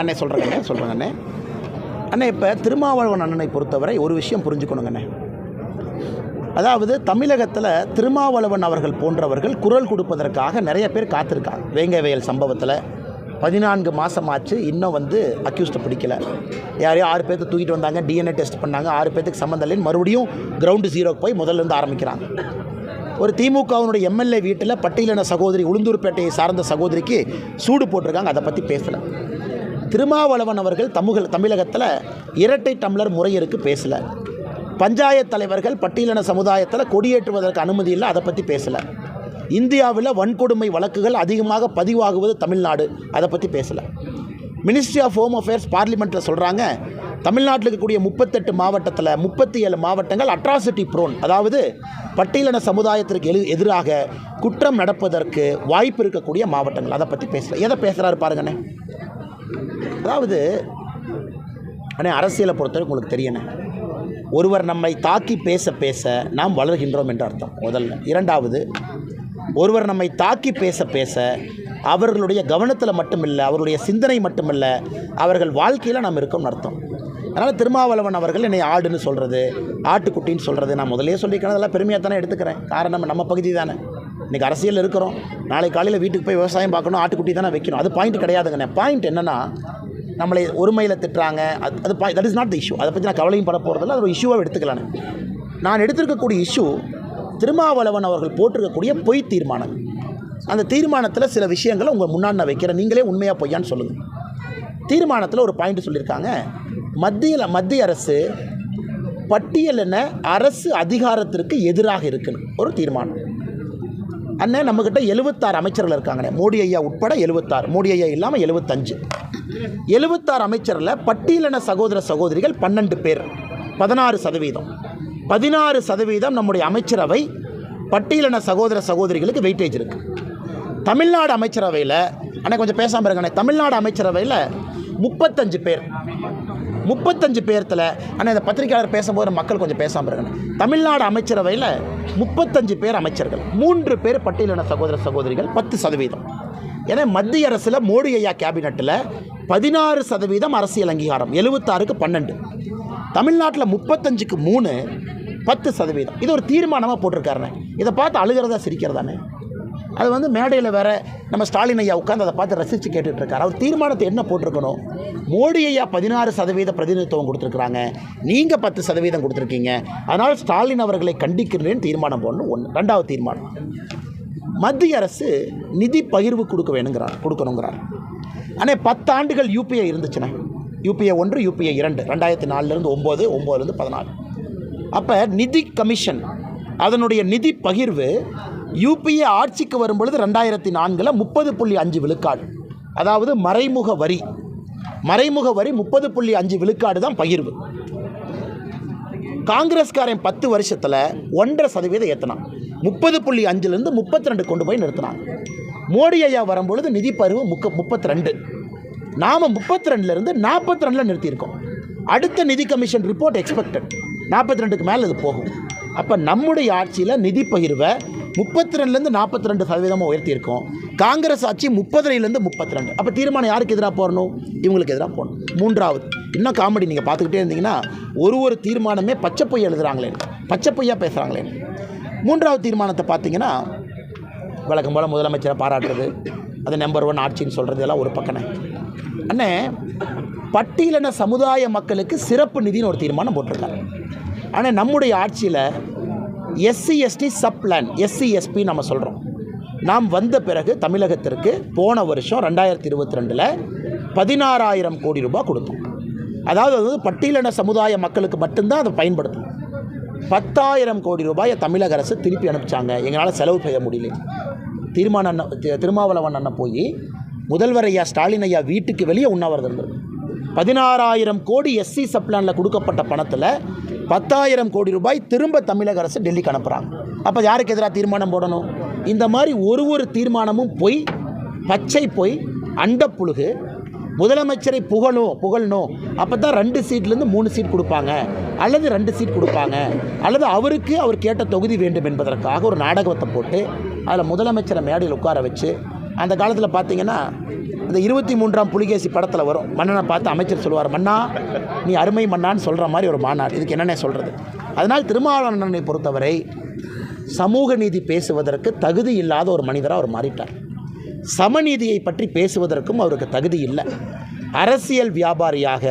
அண்ணே சொல்கிறேங்கண்ணே சொல்கிறேங்க அண்ணே. அண்ணே இப்போ திருமாவளவன் அண்ணனை பொறுத்தவரை ஒரு விஷயம் புரிஞ்சுக்கணுங்கண்ணே அதாவது தமிழகத்தில் திருமாவளவன் அவர்கள் போன்றவர்கள் குரல் கொடுப்பதற்காக நிறைய பேர் காத்திருக்காங்க. வேங்கவேல் சம்பவத்தில் பதினான்கு மாதம் ஆச்சு இன்னும் வந்து அக்யூஸ்ட்டை பிடிக்கல. யாரையும் ஆறு பேர்த்து தூக்கிட்டு வந்தாங்க டிஎன்ஏ டெஸ்ட் பண்ணாங்க ஆறு பேர்த்துக்கு சம்மந்தம் இல்லைன்னு மறுபடியும் கிரவுண்டு ஜீரோக்கு போய் முதல்ல இருந்து ஆரம்பிக்கிறாங்க. ஒரு திமுகவினுடைய எம்எல்ஏ வீட்டில் பட்டியலின சகோதரி உளுந்தூர்பேட்டையை சார்ந்த சகோதரிக்கு சூடு போட்டிருக்காங்க அதை பற்றி பேசலை. திருமாவளவன் அவர்கள் தமிழ் தமிழகத்தில் இரட்டை டம்ளர் முறையருக்கு பேசலை. பஞ்சாயத்து தலைவர்கள் பட்டியலின சமுதாயத்தில் கொடியேற்றுவதற்கு அனுமதி இல்லை அதை பற்றி பேசலை. இந்தியாவில் வன்கொடுமை வழக்குகள் அதிகமாக பதிவாகுவது தமிழ்நாடு அதை பற்றி பேசலை. மினிஸ்ட்ரி ஆஃப் ஹோம் அஃபேர்ஸ் பார்லிமெண்ட்டில் சொல்கிறாங்க தமிழ்நாட்டில் இருக்கக்கூடிய முப்பத்தெட்டு மாவட்டத்தில் முப்பத்தி ஏழு மாவட்டங்கள் அட்ராசிட்டி ப்ரோன் அதாவது பட்டியலின சமுதாயத்திற்கு எழு எதிராக குற்றம் நடப்பதற்கு வாய்ப்பு இருக்கக்கூடிய மாவட்டங்கள் அதை பற்றி பேசலை. எதை பேசுகிறாரு பாருங்கண்ணே? அதாவது ஆனால் அரசியலை பொறுத்தவரை உங்களுக்கு தெரியணும் ஒருவர் நம்மை தாக்கி பேச பேச நாம் வளர்கின்றோம் என்று அர்த்தம் முதல்ல. இரண்டாவது ஒருவர் நம்மை தாக்கி பேச பேச அவர்களுடைய கவனத்தில் மட்டுமில்லை அவருடைய சிந்தனை மட்டுமில்லை அவர்கள் வாழ்க்கையில் நாம் இருக்கோம்னு அர்த்தம். அதனால் திருமாவளவன் அவர்கள் என்னை ஆடுன்னு சொல்கிறது ஆட்டுக்குட்டின்னு சொல்கிறது நான் முதலே சொல்லிக்கிறேன் அதெல்லாம் பெருமையாக தானே எடுத்துக்கிறேன். காரணம் நம்ம பகுதி தானே. இன்றைக்கி அரசியல் இருக்கிறோம். நாளை காலையில் வீட்டுக்கு போய் விவசாயம் பார்க்கணும் ஆட்டுக்குட்டி தானே வைக்கணும். அது பாயிண்ட் கிடையாதுங்கண்ணே. பாயிண்ட் என்னென்னா நம்மளை ஒருமையில் திட்டுறாங்க. அது அது that is not the issue அதை பற்றி நான் கவலையும் பட போகிறதில்ல அது ஒரு இஷ்யூவாக எடுத்துக்கலான்னு நான் எடுத்திருக்கக்கூடிய இஷ்யூ திருமாவளவன் அவர்கள் போட்டிருக்கக்கூடிய பொய் தீர்மானம். அந்த தீர்மானத்தில் சில விஷயங்களை உங்கள் முன்னாடி நான் வைக்கிறேன். நீங்களே உண்மையாக பொய்யான்னு சொல்லுங்கள் தீர்மானத்தில் ஒரு பாயிண்ட் சொல்லியிருக்காங்க. மத்தியில் மத்திய அரசு பட்டியலின அரசு அதிகாரத்திற்கு எதிராக இருக்குன்னு. ஒரு தீர்மானம். அண்ணே நம்மக்கிட்ட எழுபத்தாறு அமைச்சர்கள் இருக்காங்கண்ணே. மோடி ஐயா உட்பட எழுபத்தாறு மோடி ஐயா இல்லாமல் எழுபத்தஞ்சு எழுபத்தாறு அமைச்சரில் பட்டியலின சகோதர சகோதரிகள் பன்னெண்டு பேர். பதினாறு சதவீதம். பதினாறு சதவீதம் நம்முடைய அமைச்சரவை பட்டியலின சகோதர சகோதரிகளுக்கு வெயிட்டேஜ் இருக்குது தமிழ்நாடு அமைச்சரவையில் அண்ணே கொஞ்சம் பேசாமல் இருங்கண்ணே. தமிழ்நாடு அமைச்சரவையில் முப்பத்தஞ்சு பேர். முப்பத்தஞ்சு பேர்த்தில் ஆனால் இந்த பத்திரிகையாளர் பேசும்போது மக்கள் கொஞ்சம் பேசாமல் இருக்கணும். தமிழ்நாடு அமைச்சரவையில் முப்பத்தஞ்சு பேர் அமைச்சர்கள். மூன்று பேர் பட்டியலின சகோதர சகோதரிகள் பத்து சதவீதம். ஏன்னா மத்திய அரசில் மோடி ஐயா கேபினட்டில் பதினாறு சதவீதம் அரசியல் அங்கீகாரம் எழுபத்தாறுக்கு பன்னெண்டு. தமிழ்நாட்டில் முப்பத்தஞ்சுக்கு மூணு பத்து சதவீதம். இது ஒரு தீர்மானமாக போட்டிருக்காருண்ணே. இதை பார்த்து அழுகிறதா சிரிக்கிறதானே அது வந்து மேடையில் வேற நம்ம ஸ்டாலின் ஐயா உட்காந்து அதை பார்த்து ரசித்து கேட்டுட்டு இருக்காரு அவர் தீர்மானத்தை என்ன போட்டிருக்கணும்? மோடி ஐயா பதினாறு சதவீத பிரதிநிதித்துவம் கொடுத்துருக்குறாங்க. நீங்கள் பத்து சதவீதம் கொடுத்துருக்கீங்க. அதனால் ஸ்டாலின் அவர்களை கண்டிக்கிறேன்னு தீர்மானம் போடணும். ஒன்று ரெண்டாவது தீர்மானம். மத்திய அரசு நிதி பகிர்வு கொடுக்க வேணுங்கிறார். கொடுக்கணுங்கிறார். ஆனால் பத்து ஆண்டுகள் யூபிஐ இருந்துச்சுன்னா யூபிஐ ஒன்று யூபிஐ இரண்டு. ரெண்டாயிரத்தி நாலுலேருந்து ஒம்பது ஒம்போதுலேருந்து பதினாலு. அப்போ நிதி கமிஷன் அதனுடைய நிதி பகிர்வு யூபிஏ ஆட்சிக்கு வரும்பொழுது ரெண்டாயிரத்தி நான்கில் முப்பது புள்ளி அஞ்சு விழுக்காடு. அதாவது மறைமுக வரி. மறைமுக வரி முப்பது புள்ளி அஞ்சு விழுக்காடு தான் பகிர்வு. காங்கிரஸ்காரன் பத்து வருஷத்தில் ஒன்றரை சதவீதம் ஏற்றினான் முப்பது புள்ளி அஞ்சுலேருந்து முப்பத்தி ரெண்டு கொண்டு போய் நிறுத்தினான். மோடி ஐயா வரும்பொழுது நிதி பருவம் முக்க முப்பத்தி ரெண்டு நாம் முப்பத்தி ரெண்டுலேருந்து நாற்பத்தி ரெண்டில் நிறுத்தியிருக்கோம். அடுத்த நிதி கமிஷன் ரிப்போர்ட் எக்ஸ்பெக்டட் நாற்பத்தி ரெண்டுக்கு மேலே இது போகும். அப்போ நம்முடைய ஆட்சியில் நிதி பகிர்வை முப்பத்தி ரெண்டுலேருந்து நாற்பத்தி ரெண்டு சதவீதமாக உயர்த்தியிருக்கோம். காங்கிரஸ் ஆட்சி முப்பதுலேருந்து முப்பத்தி ரெண்டு அப்போ தீர்மானம் யாருக்கு எதிராக போடணும் இவங்களுக்கு எதிராக போடணும் மூன்றாவது இன்னும் காமெடி நீங்கள் பார்த்துக்கிட்டே இருந்தீங்கன்னா ஒரு ஒரு தீர்மானமே பச்சை பொய் எழுதுகிறாங்களே பச்சை பொய்யா பேசுகிறாங்களே மூன்றாவது தீர்மானத்தை பார்த்தீங்கன்னா வழக்கம் போல் முதலமைச்சரை பாராட்டுறது அது நம்பர் ஒன் ஆட்சின்னு சொல்கிறது எல்லாம் ஒரு பக்கம். அண்ணே பட்டியலின சமுதாய மக்களுக்கு சிறப்பு நிதின்னு ஒரு தீர்மானம் போட்டிருக்காங்க. ஆனால் நம்முடைய ஆட்சியில் SC ST sub plan SC SP நம்ம சொல்கிறோம் நாம் வந்த பிறகு தமிழகத்திற்கு போன வருஷம் ரெண்டாயிரத்தி இருபத்தி ரெண்டில் பதினாறாயிரம் கோடி ரூபாய் கொடுத்தோம். அதாவது அது வந்து பட்டியலின சமுதாய மக்களுக்கு மட்டும்தான் அதை பயன்படுத்தும் பத்தாயிரம் கோடி ரூபாயை தமிழக அரசு திருப்பி அனுப்பிச்சாங்க. எங்களால் செலவு செய்ய முடியல. திருமான அண்ணன் திருமாவளவன் அண்ணன் போய் முதல்வர் ஐயா ஸ்டாலின் ஐயா வீட்டுக்கு வெளியே உண்ணாவிரதம் இருந்தது பதினாறாயிரம் கோடி எஸ்சி சப்ளானில் கொடுக்கப்பட்ட பணத்தில் பத்தாயிரம் கோடி ரூபாய் திரும்ப தமிழக அரசு டெல்லிக்கு அனுப்புகிறாங்க அப்போ யாருக்கு எதிராக தீர்மானம் போடணும்? இந்த மாதிரி ஒரு ஒரு தீர்மானமும் போய் பச்சை போய் அண்டப்புழுகு முதலமைச்சரை புகழும் புகழணும் அப்போ தான் ரெண்டு சீட்லேருந்து மூணு சீட் கொடுப்பாங்க. அல்லது ரெண்டு சீட் கொடுப்பாங்க. அல்லது அவருக்கு அவர் கேட்ட தொகுதி வேண்டும் என்பதற்காக ஒரு நாடகத்தை போட்டு அதில் முதலமைச்சரை மேடையில் உட்கார வச்சு அந்த காலத்தில் பார்த்தீங்கன்னா அந்த இருபத்தி மூன்றாம் புலிகேசி படத்தில் வரும். மன்னனை பார்த்து அமைச்சர் சொல்லுவார் மன்னா நீ அருமை மன்னான்னு சொல்கிற மாதிரி ஒரு மாநாடு. இதுக்கு என்னென்ன சொல்கிறது அதனால் திருமாவளவனை பொறுத்தவரை சமூக நீதி பேசுவதற்கு தகுதி இல்லாத ஒரு மனிதராக அவர் மாறிட்டார். சமநீதியை பற்றி பேசுவதற்கும் அவருக்கு தகுதி இல்லை. அரசியல் வியாபாரியாக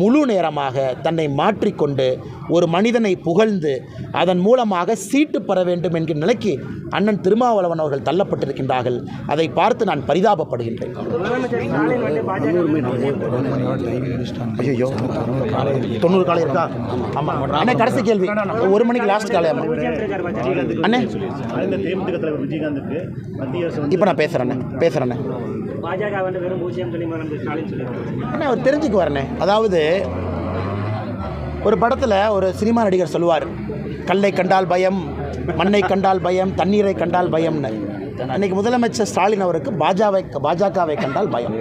முழு நேரமாக தன்னை மாற்றிக்கொண்டு ஒரு மனிதனை புகழ்ந்து அதன் மூலமாக சீட்டு பெற வேண்டும் என்கிற நிலைக்கு அண்ணன் திருமாவளவன் அவர்கள் தள்ளப்பட்டிருக்கின்றார்கள். அதை பார்த்து நான் பரிதாபப்படுகின்றேன். தொண்ணூறு காலை இருக்கா? ஆமாம் அண்ணே கடைசி கேள்வி. ஒரு மணிக்கு லாஸ்ட் காலை அண்ணே. இப்போ நான் பேசுகிறேண்ணே பேசுகிறேண்ணே பாஜக வந்து வெறும் பூஜ்ஜியம் சொல்லி மறந்து ஸ்டாலின் சொல்லியிருக்காரு. அண்ணே அவர் தெரிஞ்சுக்கு வரண்ணே அதாவது ஒரு படத்தில் ஒரு சினிமா நடிகர் சொல்லுவார் கல்லை கண்டால் பயம் மண்ணை கண்டால் பயம் தண்ணீரை கண்டால் பயம்னு. அன்னைக்கு முதலமைச்சர் ஸ்டாலின் அவருக்கு பாஜாவை பாஜகவை கண்டால் பயம்.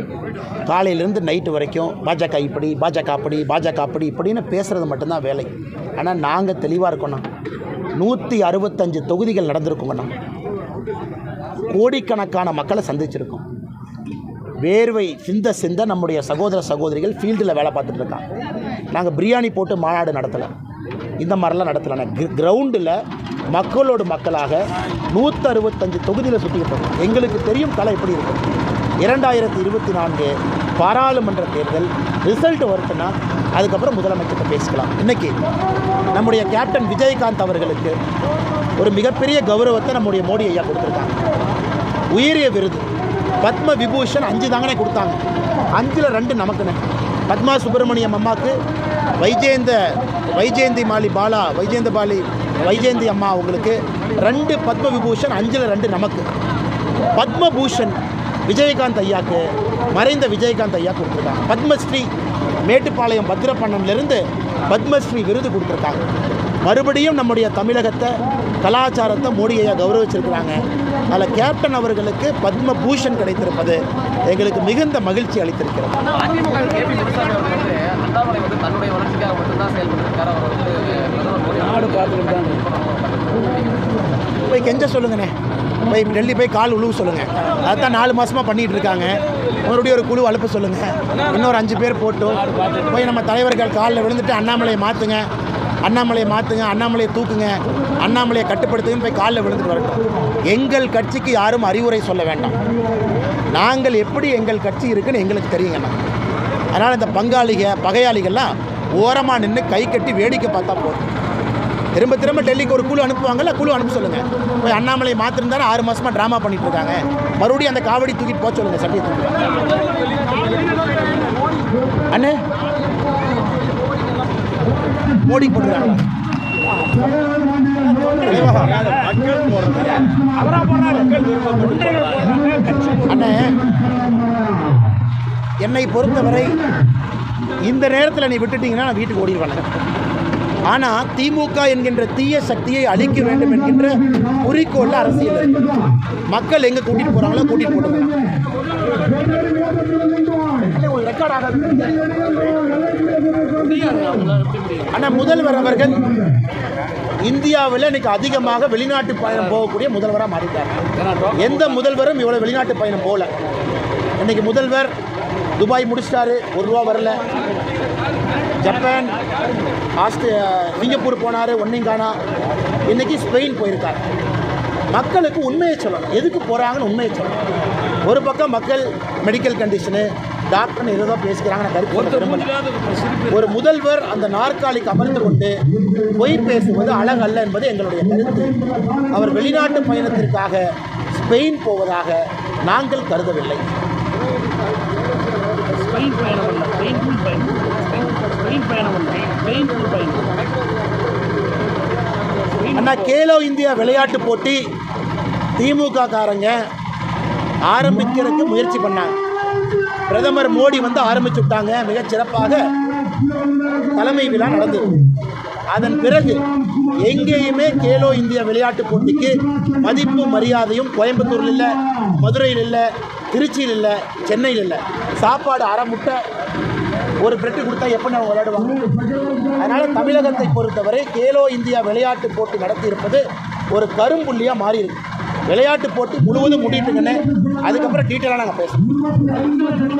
காலையிலேருந்து நைட்டு வரைக்கும் பாஜக இப்படி பாஜக அப்படி பாஜக அப்படி இப்படின்னு பேசுகிறது மட்டும்தான் வேலை. ஆனால் நாங்கள் தெளிவாக இருக்கோண்ணா நூற்றி அறுபத்தஞ்சு தொகுதிகள் நடந்திருக்கோங்கண்ணா. கோடிக்கணக்கான மக்களை சந்திச்சிருக்கோம். வேர்வை சிந்த சிந்த நம்முடைய சகோதர சகோதரிகள் ஃபீல்டில் வேலை பார்த்துட்டு இருக்காங்க. நாங்கள் பிரியாணி போட்டு மாநாடு நடத்தலை. இந்த மாதிரிலாம் நடத்தலை. கிரவுண்டில் மக்களோடு மக்களாக நூற்றி அறுபத்தஞ்சு தொகுதியில் சுற்றிக்கிட்டு இருக்கோம் எங்களுக்கு தெரியும் கலை எப்படி இருக்கும். இரண்டாயிரத்தி இருபத்தி நான்கு பாராளுமன்ற தேர்தல் ரிசல்ட் வருதுன்னா அதுக்கப்புறம் முதலமைச்சர்கிட்ட பேசிக்கலாம். இன்றைக்கி நம்முடைய கேப்டன் விஜயகாந்த் அவர்களுக்கு ஒரு மிகப்பெரிய கௌரவத்தை நம்முடைய மோடி ஐயா கொடுத்துருக்காங்க. உயரிய விருது. பத்ம விபூஷன் அஞ்சு தாங்கனே கொடுத்தாங்க. அஞ்சில் ரெண்டு நமக்குன்னு பத்மா சுப்பிரமணியம் அம்மாவுக்கு வைஜெயந்த வைஜெயந்தி மாலி பாலா வைஜெயந்த பாலி வைஜெயந்தி அம்மா அவங்களுக்கு ரெண்டு பத்ம விபூஷன் அஞ்சில் ரெண்டு நமக்கு. பத்மபூஷன் விஜயகாந்த் ஐயாக்கு மறைந்த விஜயகாந்த் ஐயா கொடுத்துருக்காங்க. பத்மஸ்ரீ மேட்டுப்பாளையம் பத்திரப்பண்ணம்லேருந்து பத்மஸ்ரீ விருது கொடுத்துருக்காங்க. மறுபடியும் நம்முடைய தமிழகத்தை கலாச்சாரத்தை மோடி ஐயா கௌரவிச்சிருக்கிறாங்க. அதில் கேப்டன் அவர்களுக்கு பத்மபூஷன் கிடைத்திருப்பது எங்களுக்கு மிகுந்த மகிழ்ச்சி அளித்திருக்கிறது. நாடு போய் கெஞ்ச சொல்லுங்கண்ணே. போய் டெல்லி போய் கால் உழுவு சொல்லுங்கள் அதான் நாலு மாதமாக பண்ணிகிட்டு இருக்காங்க. மறுபடியும் ஒரு குழு அனுப்ப சொல்லுங்கள் இன்னொரு அஞ்சு பேர் போட்டு போய் நம்ம தலைவர்கள் காலில் விழுந்துட்டு அண்ணாமலையை மாற்றுங்க அண்ணாமலையை மாற்றுங்க அண்ணாமலையை தூக்குங்க அண்ணாமலையை கட்டுப்படுத்துங்கன்னு போய் காலில் விழுந்துட்டு வரட்டும். எங்கள் கட்சிக்கு யாரும் அறிவுரை சொல்ல வேண்டாம். நாங்கள் எப்படி எங்கள் கட்சி இருக்குன்னு எங்களுக்கு தெரியுங்கண்ணா அதனால் இந்த பங்காளிக பகையாளிகள்லாம் ஓரமாக நின்று கை கட்டி வேடிக்கை பார்த்தா போதும். திரும்ப திரும்ப டெல்லிக்கு ஒரு குழு அனுப்புவாங்கல்ல குழு அனுப்ப சொல்லுங்கள் போய் அண்ணாமலை மாத்திருந்தாலும் ஆறு மாதமாக ட்ராமா பண்ணிட்டு இருக்காங்க. மறுபடியும் அந்த காவடி தூக்கிட்டு போக சொல்லுங்கள் சட்டியை தூக்கி அண்ணே மோடி போட்டுருக்காங்க அண்ணே என்னை பொறுத்தவரை இந்த நேரத்தில் நீ விட்டுட்டீங்கன்னா நான் வீட்டுக்கு ஓடிடுவேன் ஆனால் திமுக என்கின்ற தீய சக்தியை அழிக்க வேண்டும் என்கின்ற குறிக்கோள் அரசியல். மக்கள் எங்கே கூட்டிகிட்டு போகிறாங்களோ கூட்டிகிட்டு போட்டுருங்க ஆனால் முதல்வர் அவர்கள் இந்தியாவில் இன்னைக்கு அதிகமாக வெளிநாட்டு பயணம் போகக்கூடிய முதல்வராக மாறிட்டார். எந்த முதல்வரும் இவ்வளோ வெளிநாட்டு பயணம் போகல. இன்னைக்கு முதல்வர் துபாய் முடிச்சிட்டாரு ஒரு ரூபா வரல. ஜப்பான் ஆஸ்திரே சிங்கப்பூர் போனார் ஒன்றையும் காணா இன்றைக்கி ஸ்பெயின் போயிருக்கார். மக்களுக்கு உண்மையை சொல்லணும். எதுக்கு போகிறாங்கன்னு உண்மையை சொல்லணும். ஒரு பக்கம் மக்கள் மெடிக்கல் கண்டிஷனு டாக்டர்னு ஏதோ தான் பேசிக்கிறாங்க நான் கருத்து. ஒரு முதல்வர் அந்த நாற்காலிக்கு அமர்ந்து கொண்டு பொய் பேசுவது அழகல்ல என்பது எங்களுடைய கருத்து. அவர் வெளிநாட்டு பயணத்திற்காக ஸ்பெயின் போவதாக நாங்கள் கருதவில்லை. ஸ்பெயின் பயணம் ஸ்பெயின் பயணம். பெயின்ஃபுல் பயணம் அண்ணா கேலோ இந்தியா விளையாட்டு போட்டி திமுக காரங்க ஆரம்பிக்கிறதுக்கு முயற்சி பண்ணாங்க. பிரதமர் மோடி வந்து ஆரம்பிச்சு விட்டாங்க. மிகச் சிறப்பாக தலைமை விழா நடந்தது. அதன் பிறகு எங்கேயுமே கேலோ இந்தியா விளையாட்டுப் போட்டிக்கு மதிப்பும் மரியாதையும் கோயம்புத்தூரில் இல்லை மதுரையில் இல்லை திருச்சியில் இல்லை சென்னையில் இல்லை. சாப்பாடு அரை முட்டை ஒரு பிரெட்டு கொடுத்தா எப்படி அவங்க விளையாடுவாங்க? அதனால் தமிழகத்தை பொறுத்தவரை கேலோ இந்தியா விளையாட்டு போட்டி நடத்தியிருப்பது ஒரு கரும்புள்ளியாக மாறியிருக்கு. விளையாட்டு போட்டி முழுவதும் முடிட்டுங்கண்ணே. அதுக்கப்புறம் டீட்டெயிலாக நாங்கள் பேசுவோம்.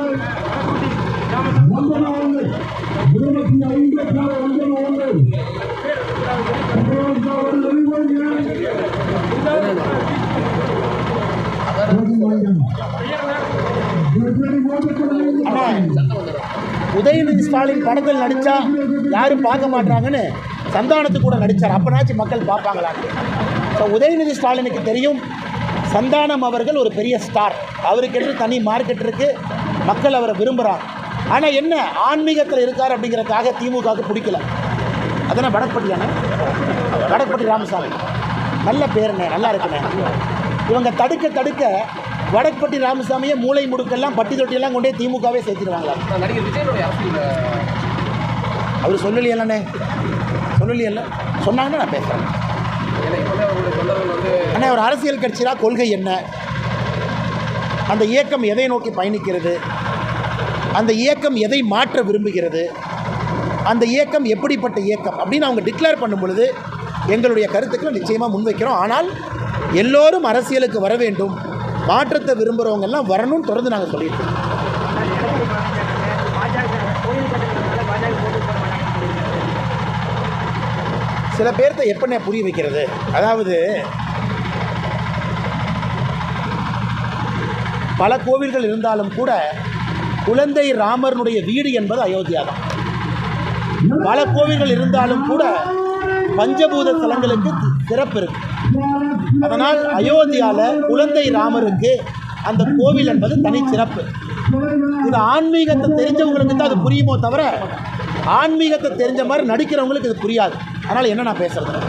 உதயநிதி ஸ்டாலின் படத்தில் நடித்தா யாரும் பார்க்க மாட்டாங்கன்னு சந்தானத்து கூட நடித்தார் அப்போனாச்சும் மக்கள் பார்ப்பாங்களான்னு ஸோ உதயநிதி ஸ்டாலினுக்கு தெரியும். சந்தானம் அவர்கள் ஒரு பெரிய ஸ்டார் அவருக்கென்று தனி மார்க்கெட் இருக்குது மக்கள் அவரை விரும்புகிறார் ஆனால் என்ன? ஆன்மீகத்தில் இருக்கார் அப்படிங்கிறதுக்காக திமுகவுக்கு பிடிக்கல. அதானே வடப்பட்டியானே வடப்பட்டி ராமசாமி. நல்ல பேருண்ணே நல்லா இருக்குண்ணே. இவங்க தடுக்க தடுக்க வடப்பட்டி ராமசாமியை மூளை முடுக்கெல்லாம் பட்டி தொட்டியெல்லாம் கொண்டே திமுகவே சேர்த்துருவாங்களா நான் நடிகர் விஜயனுடைய அரசியல் அவர் சொல்லலையல்லண்ணே. சொல்லலையல்ல. சொன்னாங்கன்னா நான் பேசுகிறேன் ஏன்னா இப்போவே அவருடைய தொண்டர்கள் வந்து அண்ணே ஒரு அரசியல் கட்சினா கொள்கை என்ன? அந்த இயக்கம் எதை நோக்கி பயணிக்கிறது? அந்த இயக்கம் எதை மாற்ற விரும்புகிறது? அந்த இயக்கம் எப்படிப்பட்ட இயக்கம்? அப்படின்னு அவங்க டிக்ளேர் பண்ணும் பொழுது எங்களுடைய கருத்துக்களை நிச்சயமாக முன்வைக்கிறோம். ஆனால் எல்லோரும் அரசியலுக்கு வர வேண்டும். மாற்றத்தை விரும்புகிறவங்க எல்லாம் வரணும்னு தொடர்ந்து நாங்கள் சொல்லியிருக்கோம் சில பேர்த்த எப்படிண்ணே புரிய வைக்கிறது? அதாவது பல கோவில்கள் இருந்தாலும் கூட குழந்தை ராமருடைய வீடு என்பது அயோத்தியா தான் பல கோவில்கள் இருந்தாலும் கூட பஞ்சபூத தலங்களுக்கு சிறப்பு இருக்கு. அதனால் அயோத்தியாவில் குழந்தை ராமருக்கு அந்த கோவில் என்பது தனி சிறப்பு. இது ஆன்மீகத்தை தெரிஞ்சவங்களுக்கு தான் அது புரியுமோ தவிர ஆன்மீகத்தை தெரிஞ்ச மாதிரி நடிக்கிறவங்களுக்கு இது புரியாது. அதனால் என்ன நான் பேசுறது?